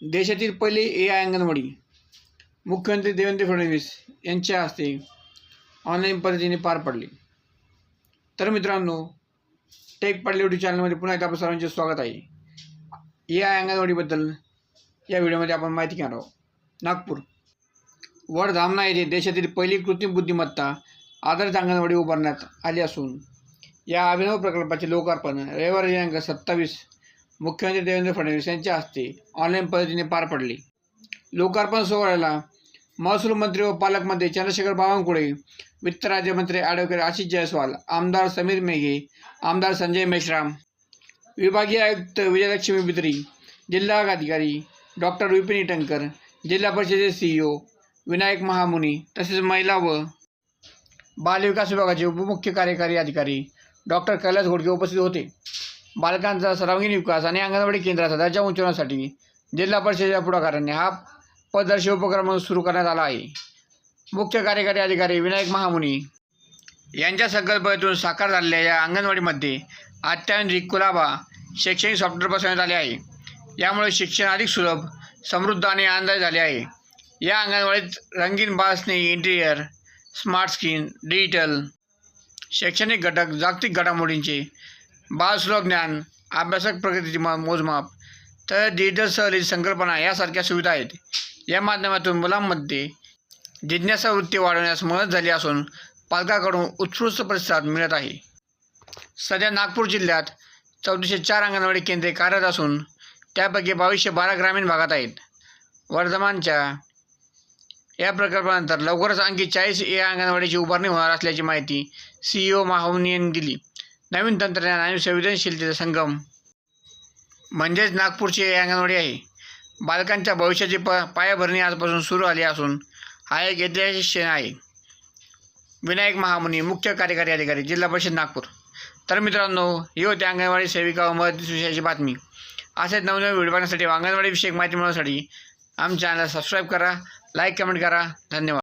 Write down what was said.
देशातील पहिली ए आय अंगणवाडी मुख्यमंत्री देवेंद्र फडणवीस यांच्या हस्ते ऑनलाईन पद्धतीने पार पडली. तर मित्रांनो टेक पाडले युट्यूब चॅनलमध्ये पुन्हा एकदा आपलं सर्वांचे स्वागत आहे. ए आय अंगणवाडीबद्दल या व्हिडिओमध्ये आपण माहिती घेणार आहोत. नागपूर. वडधामना येथे देशातील पहिली कृत्रिम बुद्धिमत्ता आधारित अंगणवाडी उभारण्यात आली असून या अभिनव प्रकल्पाचे लोकार्पण रविवारी दिनांक सत्तावीस मुख्यमंत्री देवेंद्र फडणवीस यांच्या हस्ते ऑनलाईन पद्धतीने पार पडले. लोकार्पण सोहळ्याला महसूल मंत्री व पालकमंत्री चंद्रशेखर बावनकुळे वित्त राज्यमंत्री ॲडव्होकेट आशिष जयस्वाल आमदार समीर मेघे आमदार संजय मेश्राम विभागीय आयुक्त विजयलक्ष्मी बिद्री जिल्हा अधिकारी डॉक्टर विपिन इटंकर जिल्हा परिषदेचे सीईओ विनायक महामुनी तसेच महिला व बालविकास विभागाचे उपमुख्य कार्यकारी अधिकारी डॉक्टर कैलास घोडके उपस्थित होते. बालकांचा सर्वांगीण विकास आणि अंगणवाडी केंद्राचा दर्जा उंचवण्यासाठी जिल्हा परिषदेच्या पुढाकाराने हा पदर्शी उपक्रम सुरू करण्यात आला आहे. मुख्य कार्यकारी अधिकारी विनायक महामुनी यांच्या संकल्पनेतून साकार झालेल्या या अंगणवाडीमध्ये अत्याधुनिक कुलाबा शैक्षणिक सॉफ्टवेअर बसवण्यात आले आहे. यामुळे शिक्षण अधिक सुलभ समृद्ध आणि आनंददायी झाले आहे. या अंगणवाडीत रंगीन बासनी इंटिरियर स्मार्ट स्क्रीन डिजिटल शैक्षणिक घटक जागतिक घडामोडींचे बालसुलभ ज्ञान अभ्यासक प्रगतीची मा मोजमाप तर डिजिटल सहली संकल्पना यासारख्या सुविधा आहेत. या माध्यमातून मुलांमध्ये जिज्ञासा वृत्ती वाढवण्यास मदत झाली असून पालकाकडून उत्कृष्ट प्रतिसाद मिळत आहे. सध्या नागपूर जिल्ह्यात चौतीसशे चार अंगणवाडी केंद्रे कार्यरत असून त्यापैकी बावीसशे बारा ग्रामीण भागात आहेत. वर्धमानच्या या प्रकल्पानंतर लवकरच आणखी चाळीस ए अंगणवाडीची उभारणी होणार असल्याची माहिती सीईओ माहवनी यांनी दिली. नवीन तंत्रज्ञान आणि संवेदनशीलतेचा संगम. म्हणजेच नागपूरची अंगणवाडी आहे. बालकांच्या भविष्याची प पायाभरणी आजपासून सुरू आली असून हा एक ऐतिहासिक क्षण आहे. विनायक महामुनी मुख्य कार्यकारी अधिकारी जिल्हा परिषद नागपूर. तर मित्रांनो ही होती अंगणवाडी सेविका व विषयाची बातमी. असेच नवनवीन व्हिडिओ पाहण्यासाठी अंगणवाडी विषयक माहिती मिळवण्यासाठी आमच्या चॅनलला सबस्क्राईब करा लाईक कमेंट करा. धन्यवाद.